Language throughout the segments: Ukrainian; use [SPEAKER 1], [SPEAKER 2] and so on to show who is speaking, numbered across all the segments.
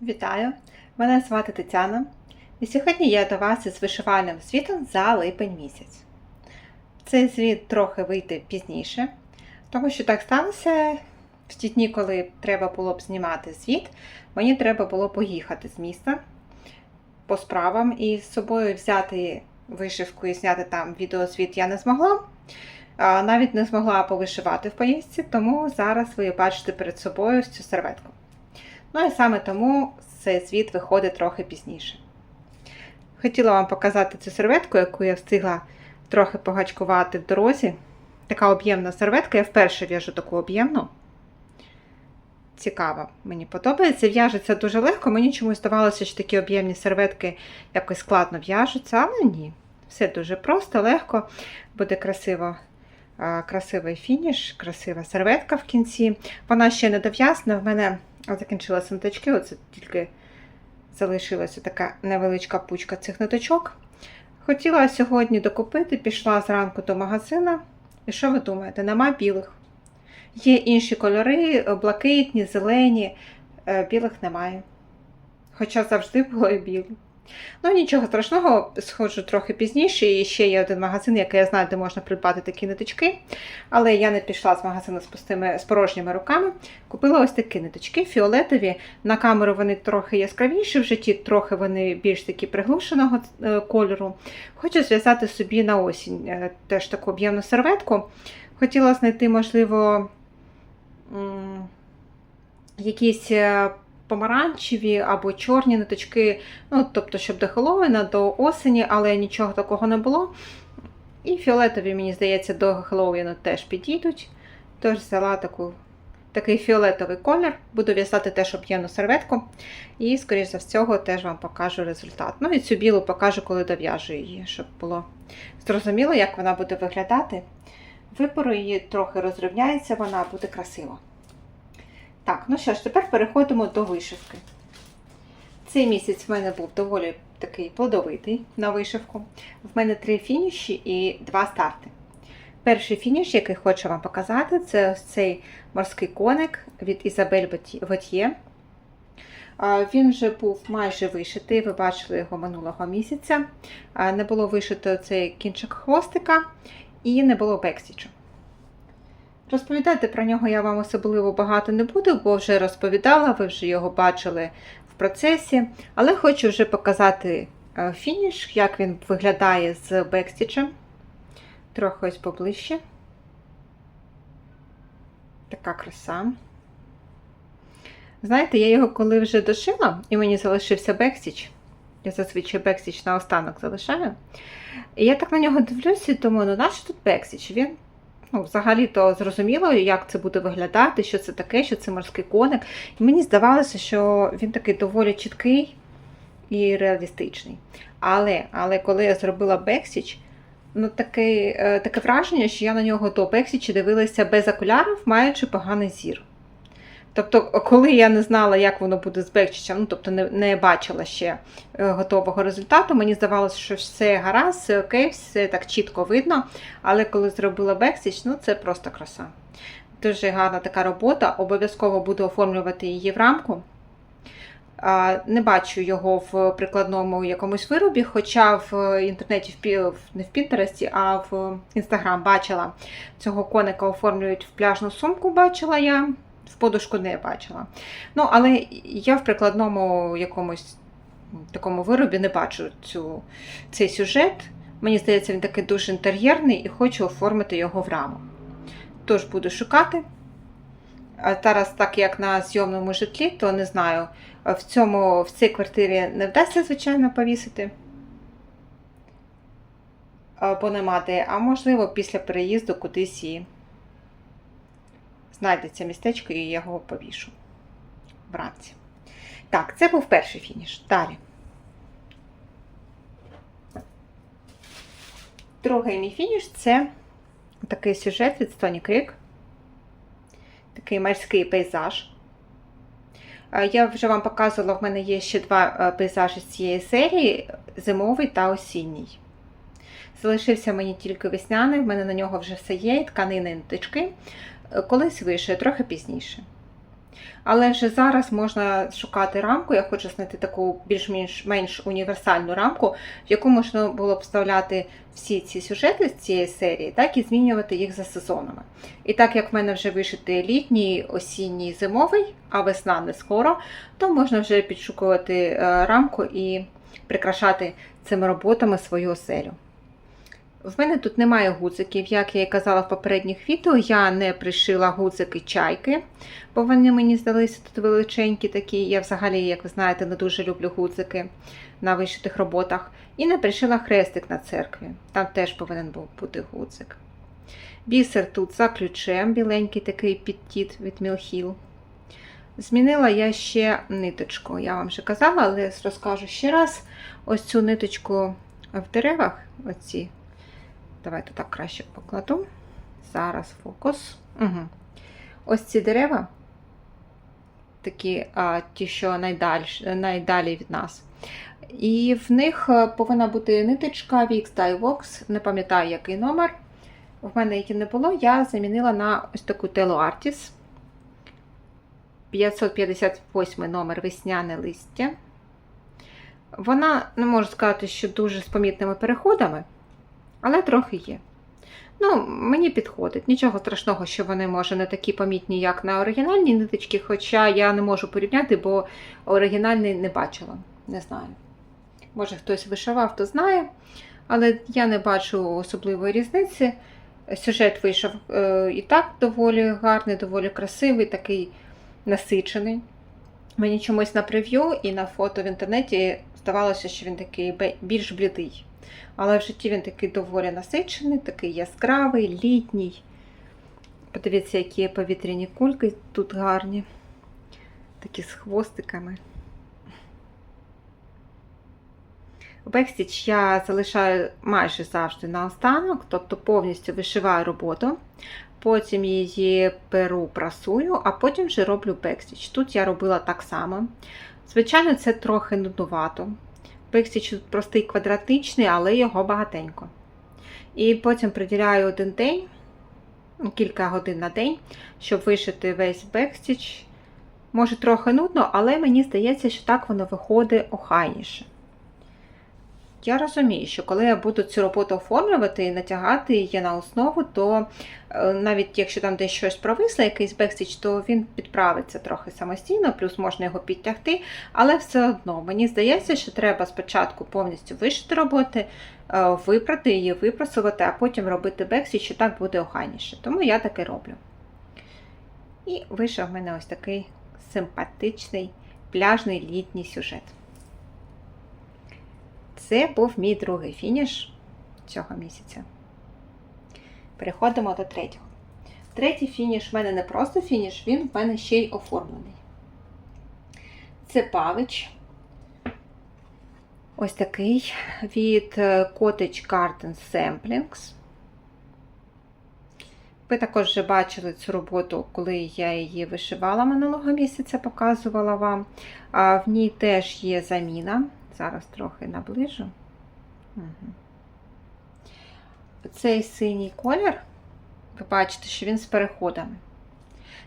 [SPEAKER 1] Вітаю! Мене звати Тетяна, і сьогодні я до вас із вишивальним звітом за липень місяць. Цей звіт трохи вийде пізніше, тому що так сталося в ті дні, коли треба було б знімати звіт, мені треба було поїхати з міста по справам і з собою взяти вишивку і зняти там відеозвіт я не змогла. Навіть не змогла повишивати в поїздці, тому зараз ви бачите перед собою цю серветку. Ну і саме тому цей звіт виходить трохи пізніше. Хотіла вам показати цю серветку, яку я встигла трохи погачкувати в дорозі. Така об'ємна серветка, я вперше в'яжу таку об'ємну. Цікаво, мені подобається. В'яжеться дуже легко. Мені чомусь здавалося, що такі об'ємні серветки якось складно в'яжуться, але ні. Все дуже просто, легко, буде красиво. Красивий фініш, красива серветка в кінці. Вона ще не дов'язана. В мене закінчилися ниточки, оце тільки залишилася така невеличка пучка цих ниточок. Хотіла сьогодні докупити, пішла зранку до магазина. І що ви думаєте? Нема білих. Є інші кольори, блакитні, зелені, е, білих немає. Хоча завжди було і білі. Ну, нічого страшного, сходжу трохи пізніше. І ще є один магазин, який я знаю, де можна придбати такі ниточки. Але я не пішла з магазину з пустими з порожніми руками. Купила ось такі ниточки, фіолетові. На камеру вони трохи яскравіші, в житті трохи вони більш такі приглушеного е, кольору. Хочу зв'язати собі на осінь е, теж таку об'ємну серветку. Хотіла знайти, можливо, якісь е, помаранчеві або чорні ниточки, ну, тобто, щоб до Хеллоуіна, до осені, але нічого такого не було. І фіолетові, мені здається, до Хеллоуіну теж підійдуть. Тож взяла таку, такий фіолетовий колір, буду в'язати теж об'ємну серветку. І, скоріш за всього, теж вам покажу результат. Ну і цю білу покажу, коли дов'яжу її, щоб було зрозуміло, як вона буде виглядати. Випору її трохи розрівняється, вона буде красива. Так, ну що ж, тепер переходимо до вишивки. Цей місяць в мене був доволі такий плодовитий на вишивку. В мене три фініші і два старти. Перший фініш, який хочу вам показати, це ось цей морський коник від Ізабель Вотьє. Він вже був майже вишитий, ви бачили його минулого місяця. Не було вишито цей кінчик хвостика і не було бекстічу. Розповідати про нього я вам особливо багато не буду, бо вже розповідала, ви вже його бачили в процесі. Але хочу вже показати е, фініш, як він виглядає з бекстічем. Трохи ось поближче. Така краса. Знаєте, я його коли вже дошила, і мені залишився бекстіч. Я зазвичай бекстіч на останок залишаю. І я так на нього дивлюся і думаю, ну наш тут бекстіч? Він ну, взагалі-то зрозуміло, як це буде виглядати, що це таке, що це морський коник. І мені здавалося, що він такий доволі чіткий і реалістичний. Але але коли я зробила бексіч, ну таке, таке враження, що я на нього до бексічі дивилася без окулярів, маючи поганий зір. Тобто, коли я не знала, як воно буде з бекчичем, ну тобто не не бачила ще е, готового результату, мені здавалося, що все гаразд, все окей, все так чітко видно. Але коли зробила бексіч, ну це просто краса. Дуже гарна така робота, обов'язково буду оформлювати її в рамку. Не бачу його в прикладному якомусь виробі, хоча в інтернеті, не в Пінтересті, а в Інстаграм бачила цього коника оформлюють в пляжну сумку, бачила я в подушку не бачила. Ну, але я в прикладному якомусь такому виробі не бачу цю, цей сюжет. Мені здається, він такий дуже інтер'єрний і хочу оформити його в раму. Тож буду шукати. А зараз, так як на зйомному житлі, то не знаю, в цьому, в цій квартирі не вдасться, звичайно, повісити. Бо нема де, а можливо, після переїзду кудись і знайдеться містечко і я його повішу вранці. Так, це був перший фініш. Далі. Другий мій фініш це такий сюжет від Стоні Крик. Такий морський пейзаж. Я вже вам показувала, в мене є ще два пейзажі з цієї серії зимовий та осінній. Залишився мені тільки весняний, в мене на нього вже все є, тканини і ниточки колись вишию, трохи пізніше. Але вже зараз можна шукати рамку. Я хочу знайти таку більш-менш менш універсальну рамку, в яку можна було б вставляти всі ці сюжети з цієї серії, так і змінювати їх за сезонами. І так як в мене вже вишитий літній, осінній, зимовий, а весна не скоро, то можна вже підшукувати е, рамку і прикрашати цими роботами свою оселю. В мене тут немає гудзиків, як я і казала в попередніх відео, я не пришила гудзики чайки, бо вони мені здалися тут величенькі такі. Я взагалі, як ви знаєте, не дуже люблю гудзики на вишитих роботах. І не пришила хрестик на церкві. Там теж повинен був бути гудзик. Бісер тут за ключем, біленький такий підтіт від Мілхіл. Змінила я ще ниточку. Я вам вже казала, але розкажу ще раз. Ось цю ниточку в деревах. оці. Давайте так краще покладу. Зараз фокус. Угу. Ось ці дерева, такі а, ті, що найдаль, найдалі від нас. І в них е, повинна бути ниточка Wix Dye Vox, не пам'ятаю, який номер. В мене її не було, я замінила на ось таку Telo Artis. 558 номер весняне листя. Вона, не можу сказати, що дуже з помітними переходами, але трохи є. Ну, мені підходить. Нічого страшного, що вони, може, не такі помітні, як на оригінальній ниточці, хоча я не можу порівняти, бо оригінальний не бачила. Не знаю. Може, хтось вишивав, то знає, але я не бачу особливої різниці. Сюжет вийшов е, і так доволі гарний, доволі красивий, такий насичений. Мені чомусь на прев'ю і на фото в інтернеті здавалося, що він такий більш блідий. Але в житті він такий доволі насичений, такий яскравий, літній. Подивіться, які повітряні кульки тут гарні, такі з хвостиками. Бекстіч я залишаю майже завжди на останок, тобто повністю вишиваю роботу. Потім її перу прасую, а потім вже роблю бекстіч. Тут я робила так само. Звичайно, це трохи нуднувато. Бекстіч тут простий квадратичний, але його багатенько. І потім приділяю один день, ну, кілька годин на день, щоб вишити весь бекстіч. Може, трохи нудно, але мені здається, що так воно виходить охайніше. Я розумію, що коли я буду цю роботу оформлювати і натягати її на основу, то е, навіть якщо там десь щось провисло, якийсь бекстіч, то він підправиться трохи самостійно, плюс можна його підтягти. Але все одно мені здається, що треба спочатку повністю вишити роботи, е, випрати її, випрасувати, а потім робити бекстіч, що так буде охайніше. Тому я таке роблю. І вийшов в мене ось такий симпатичний пляжний літній сюжет. Це був мій другий фініш цього місяця. Переходимо до третього. Третій фініш в мене не просто фініш, він в мене ще й оформлений. Це павич. Ось такий від Cottage Garden Samplings. Ви також вже бачили цю роботу, коли я її вишивала минулого місяця, показувала вам. В ній теж є заміна. Зараз трохи наближу. Угу. Цей синій колір, ви бачите, що він з переходами.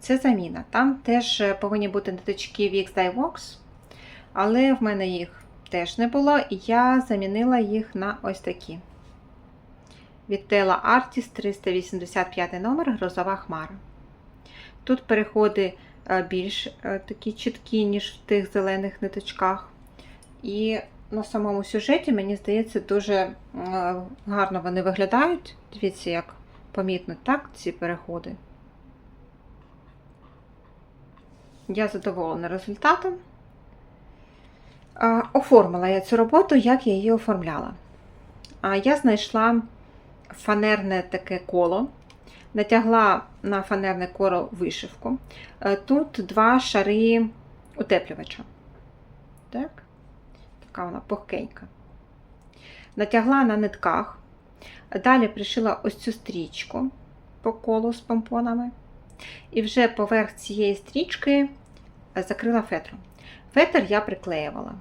[SPEAKER 1] Це заміна. Там теж повинні бути ниточки Wix Dye Vox, але в мене їх теж не було, і я замінила їх на ось такі. Від Tela Artist 385 номер Грозова хмара. Тут переходи більш такі чіткі, ніж в тих зелених ниточках. І на самому сюжеті, мені здається, дуже гарно вони виглядають. Дивіться, як помітно так, ці переходи. Я задоволена результатом. Оформила я цю роботу, як я її оформляла. Я знайшла фанерне таке коло, натягла на фанерне коло вишивку. Е, тут два шари утеплювача. Так? Така вона пухкенька. Натягла на нитках. Далі пришила ось цю стрічку по колу з помпонами. І вже поверх цієї стрічки закрила фетром. Фетр я приклеювала.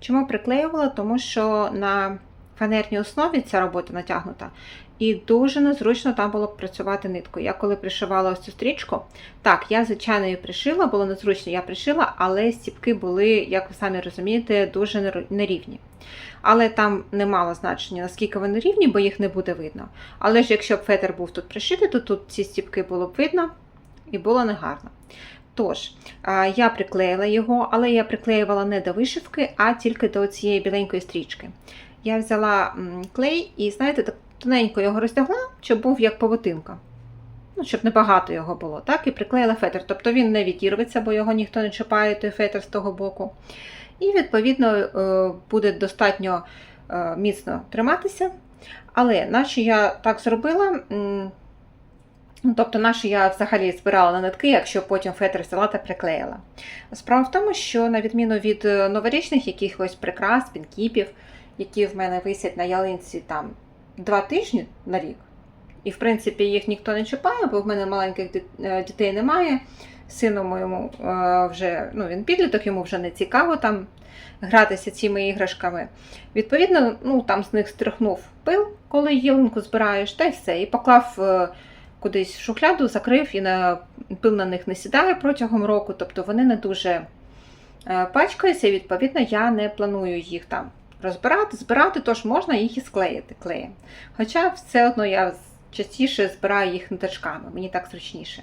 [SPEAKER 1] Чому приклеювала? Тому що на фанерній основі ця робота натягнута. І дуже незручно там було працювати ниткою. Я коли пришивала ось цю стрічку, так, я звичайно її пришила, було незручно, я пришила, але стіпки були, як ви самі розумієте, дуже нерівні. Але там не мало значення, наскільки вони рівні, бо їх не буде видно. Але ж якщо б фетр був тут пришитий, то тут ці стіпки було б видно і було негарно. Тож, я приклеїла його, але я приклеювала не до вишивки, а тільки до цієї біленької стрічки. Я взяла клей і, знаєте, тоненько його роздягла, щоб був як павутинка. Ну, щоб небагато його було, так, і приклеїла фетр. Тобто він не відірветься, бо його ніхто не чіпає, той фетр з того боку. І, відповідно, е, буде достатньо е, міцно триматися. Але наче я так зробила, ну, тобто, наче я взагалі збирала на нитки, якщо потім фетр взяла та приклеїла. Справа в тому, що на відміну від е, новорічних якихось прикрас, пінкіпів, які в мене висять на ялинці там два тижні на рік, і в принципі їх ніхто не чіпає, бо в мене маленьких е, дітей немає. Сину моєму е, вже ну, він підліток, йому вже не цікаво там гратися цими іграшками. Відповідно, ну там з них стрихнув пил, коли ялинку збираєш, та й все. І поклав е, кудись в шухляду, закрив і на пил на них не сідає протягом року, тобто вони не дуже пачкаються, і відповідно я не планую їх там розбирати, збирати, тож можна їх і склеїти клеєм. Хоча все одно я частіше збираю їх ниточками, мені так зручніше.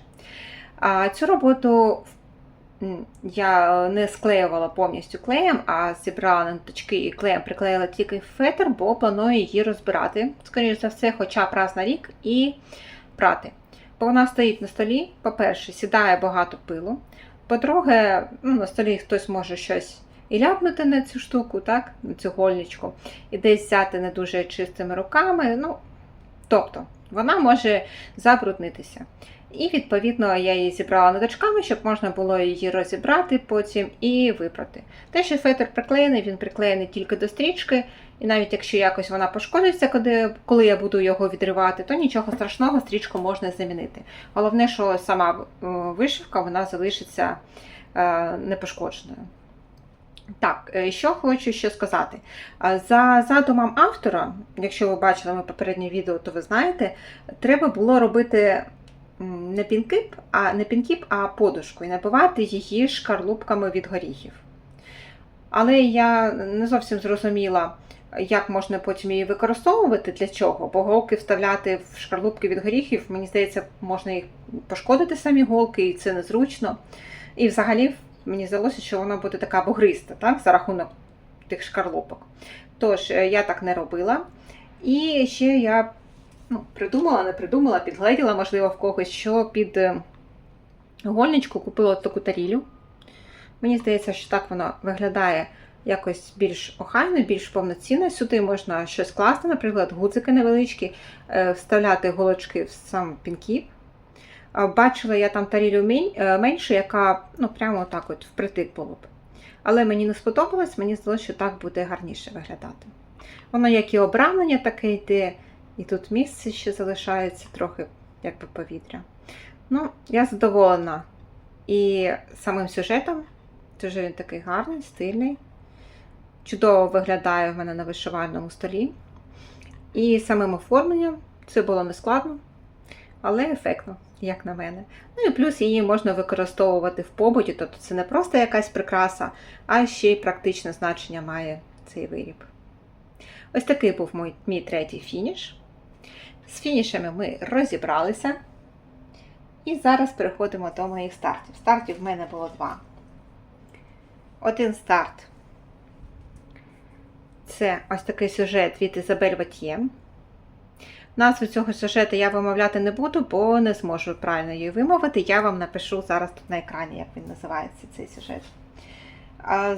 [SPEAKER 1] А цю роботу я не склеювала повністю клеєм, а зібрала ниточки і клеєм приклеїла тільки фетр, бо планую її розбирати, скоріш за все, хоча б раз на рік і прати. Бо вона стоїть на столі, по-перше, сідає багато пилу. По-друге, ну, на столі хтось може щось і ляпнути на цю штуку, так, на цю гольничку, і десь взяти не дуже чистими руками. Ну, тобто, вона може забруднитися. І, відповідно, я її зібрала ниточками, щоб можна було її розібрати потім і випрати. Те, що фетр приклеєний, він приклеєний тільки до стрічки, і навіть якщо якось вона пошкодиться, коли, коли я буду його відривати, то нічого страшного, стрічку можна замінити. Головне, що сама е, вишивка вона залишиться е, непошкодженою. Так, е, що хочу ще сказати. За задумом автора, якщо ви бачили моє попереднє відео, то ви знаєте, треба було робити не пінкіп, а не пінкіп, а подушку і набивати її шкарлупками від горіхів. Але я не зовсім зрозуміла, як можна потім її використовувати для чого, бо голки вставляти в шкарлупки від горіхів, мені здається, можна їх пошкодити самі голки, і це незручно. І взагалі мені здалося, що вона буде така бугриста, так, за рахунок тих шкарлупок. Тож, е, я так не робила. І ще я ну, придумала, не придумала, підгледіла, можливо, в когось, що під е, гольничку купила таку тарілю. Мені здається, що так воно виглядає якось більш охайно, більш повноцінно. Сюди можна щось класти, наприклад, гудзики невеличкі, е, вставляти голочки в сам пінкіп. Бачила я там тарілю е, меншу, яка ну, прямо так от впритик було б. Але мені не сподобалось, мені здалося, що так буде гарніше виглядати. Воно як і обрамлення таке йде, і тут місце ще залишається трохи якби повітря. Ну, я задоволена і самим сюжетом. Дуже він такий гарний, стильний. Чудово виглядає в мене на вишивальному столі. І самим оформленням це було нескладно, але ефектно, як на мене. Ну і плюс її можна використовувати в побуті, тобто це не просто якась прикраса, а ще й практичне значення має цей виріб. Ось такий був мій, мій третій фініш. З фінішами ми розібралися. І зараз переходимо до моїх стартів. Стартів в мене було два. Один старт це ось такий сюжет від Ізабель Ватьє. Назву цього сюжету я вимовляти не буду, бо не зможу правильно її вимовити. Я вам напишу зараз тут на екрані, як він називається цей сюжет.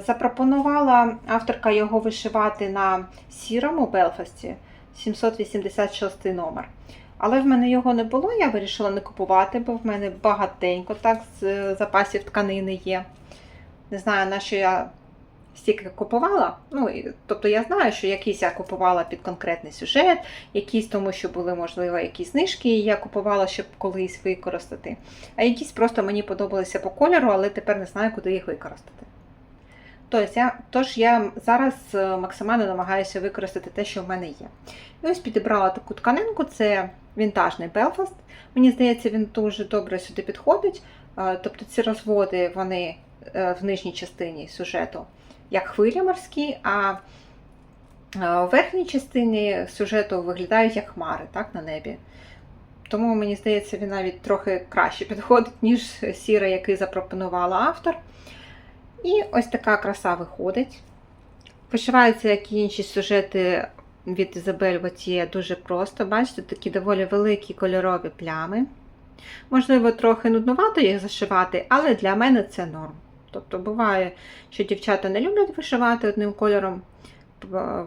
[SPEAKER 1] Запропонувала авторка його вишивати на сірому Белфасті 786 номер. Але в мене його не було, я вирішила не купувати, бо в мене багатенько так з запасів тканини є. Не знаю, на що я стільки купувала. Ну, і- тобто я знаю, що якісь я купувала під конкретний сюжет, якісь тому, що були, можливо, якісь знижки, і я купувала, щоб колись використати. А якісь просто мені подобалися по кольору, але тепер не знаю, куди їх використати. Тож я, тож я зараз е, максимально намагаюся використати те, що в мене є. І ось підібрала таку тканинку, це вінтажний Белфаст. Мені здається, він дуже добре сюди підходить. Е, Тобто ці розводи вони е, в нижній частині сюжету як хвилі морські, а в верхній частині сюжету виглядають як хмари так, на небі. Тому мені здається, він навіть трохи краще підходить, ніж сіра, який запропонувала автор. І ось така краса виходить. Вишивається, як і інші сюжети від Ізабель Ватіє, дуже просто. Бачите, такі доволі великі кольорові плями. Можливо, трохи нудновато їх зашивати, але для мене це норм. Тобто буває, що дівчата не люблять вишивати одним кольором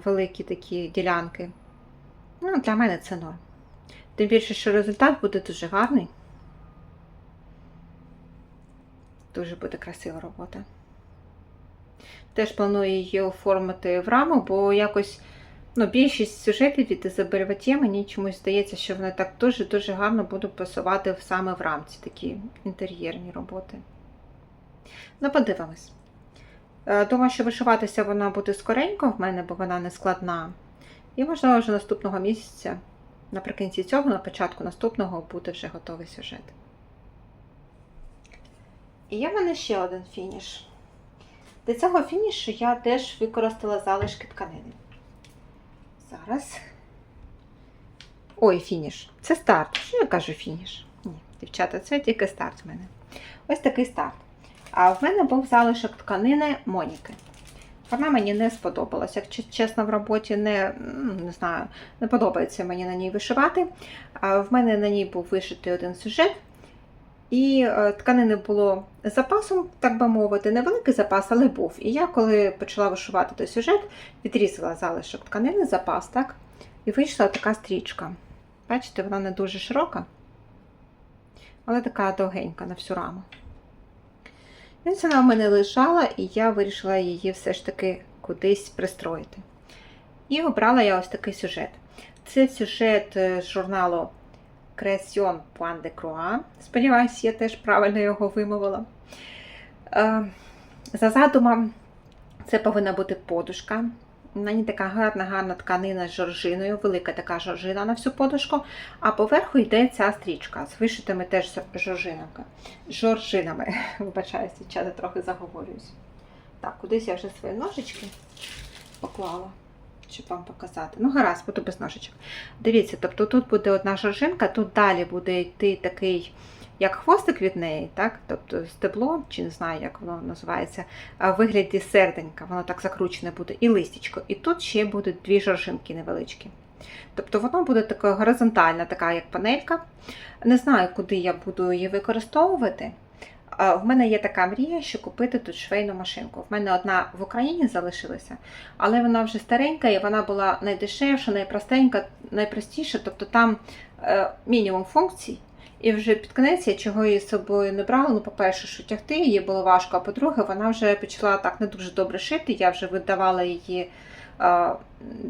[SPEAKER 1] великі такі ділянки. Ну, для мене це норм. Тим більше, що результат буде дуже гарний. Дуже буде красива робота. Теж планую її оформити в раму, бо якось ну, більшість сюжетів від Ізабель мені чомусь здається, що вони так дуже-дуже гарно будуть пасувати саме в рамці такі інтер'єрні роботи. Ну, подивимось. Е, Думаю, що вишиватися вона буде скоренько в мене, бо вона не складна. І, можливо, вже наступного місяця, наприкінці цього, на початку наступного, буде вже готовий сюжет. І є в мене ще один фініш. Для цього фінішу я теж використала залишки тканини. Зараз. Ой, фініш. Це старт. Що я кажу фініш? Ні, дівчата, це тільки старт в мене. Ось такий старт. А в мене був залишок тканини Моніки. Вона мені не сподобалася, якщо чесно, в роботі не, не знаю, не подобається мені на ній вишивати. А в мене на ній був вишитий один сюжет. І е, тканини було запасом, так би мовити, невеликий запас, але був. І я, коли почала вишивати той сюжет, відрізала залишок тканини, запас, так? І вийшла така стрічка. Бачите, вона не дуже широка, але така довгенька на всю раму. І вона в мене лежала, і я вирішила її все ж таки кудись пристроїти. І обрала я ось такий сюжет. Це сюжет е, з журналу Création Point de Croix. Сподіваюсь, я теж правильно його вимовила. Е, За задумом, це повинна бути подушка. На ній така гарна, гарна тканина з жоржиною, велика така жоржина на всю подушку, а поверху йде ця стрічка з вишитими теж жоржинами. жоржинами. Вибачаюся, дівчата трохи заговорююсь. Так, кудись я вже свої ножички поклала, щоб вам показати. Ну, гаразд, буду без ножичок. Дивіться, тобто тут буде одна жоржинка, тут далі буде йти такий, як хвостик від неї, так? тобто стебло, чи не знаю, як воно називається, в вигляді серденька, воно так закручене буде, і листячко. І тут ще будуть дві жоржинки невеличкі. Тобто воно буде така горизонтальна, така як панелька. Не знаю, куди я буду її використовувати. В мене є така мрія, що купити тут швейну машинку. В мене одна в Україні залишилася, але вона вже старенька і вона була найдешевша, найпростенька, найпростіша. Тобто там е, мінімум функцій. І вже під кінець я чого її з собою не брала. Ну, по-перше, що тягти її було важко, а по-друге, вона вже почала так не дуже добре шити. Я вже видавала її е,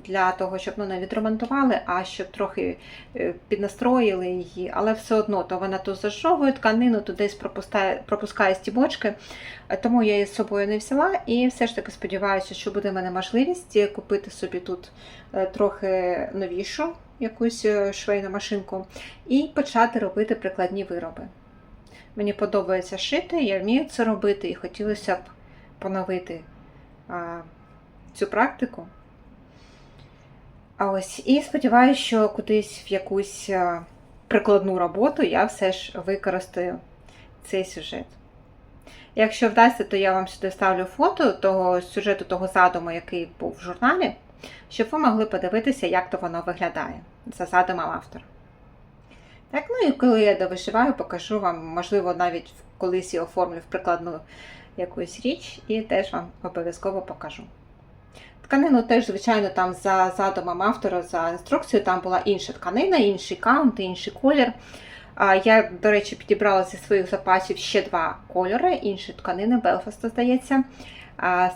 [SPEAKER 1] для того, щоб ну, не відремонтували, а щоб трохи е, піднастроїли її, але все одно то вона то зажовує тканину, то десь пропускає, пропускає стібочки. Е, Тому я її з собою не взяла і все ж таки сподіваюся, що буде в мене можливість купити собі тут трохи новішу якусь е, швейну машинку і почати робити прикладні вироби. Мені подобається шити, я вмію це робити і хотілося б поновити а, цю практику. А ось і сподіваюся, що кудись в якусь а, прикладну роботу я все ж використаю цей сюжет. Якщо вдасться, то я вам сюди ставлю фото того сюжету, того задуму, який був в журналі, щоб ви могли подивитися, як то воно виглядає за задумом автора. Так, ну і коли я довишиваю, покажу вам, можливо, навіть колись я оформлю в прикладну якусь річ і теж вам обов'язково покажу. Тканину теж, звичайно, там за задумом автора, за інструкцією, там була інша тканина, інший каунт, інший колір. Я, до речі, підібрала зі своїх запасів ще два кольори, інші тканини, Белфаста, здається.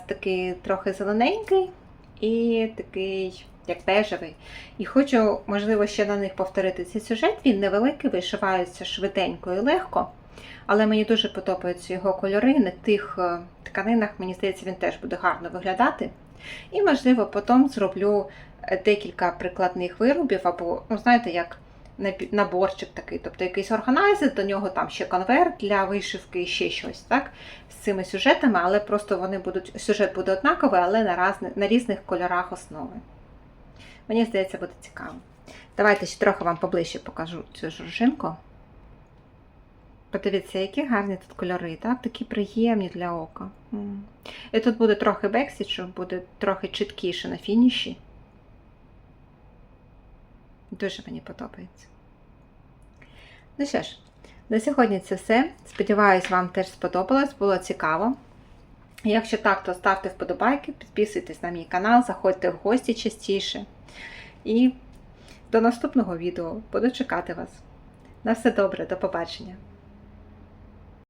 [SPEAKER 1] Такий трохи зелененький і такий, як бежевий. І хочу, можливо, ще на них повторити цей сюжет. Він невеликий, вишивається швиденько і легко. Але мені дуже подобаються його кольори. На тих е, тканинах, мені здається, він теж буде гарно виглядати. І, можливо, потім зроблю е, декілька прикладних виробів, або, ну, знаєте, як наборчик такий, тобто якийсь органайзер, до нього там ще конверт для вишивки і ще щось, так? З цими сюжетами, але просто вони будуть, сюжет буде однаковий, але на, разни, на різних кольорах основи. Мені здається, буде цікаво. Давайте ще трохи вам поближче покажу цю жоржинку. Подивіться, які гарні тут кольори, так? Такі приємні для ока. І тут буде трохи бексічу, буде трохи чіткіше на фініші. Дуже мені подобається. Ну що ж, на сьогодні це все. Сподіваюсь, вам теж сподобалось, було цікаво. Якщо так, то ставте вподобайки, підписуйтесь на мій канал, заходьте в гості частіше. І до наступного відео буду чекати вас. На все добре, до побачення!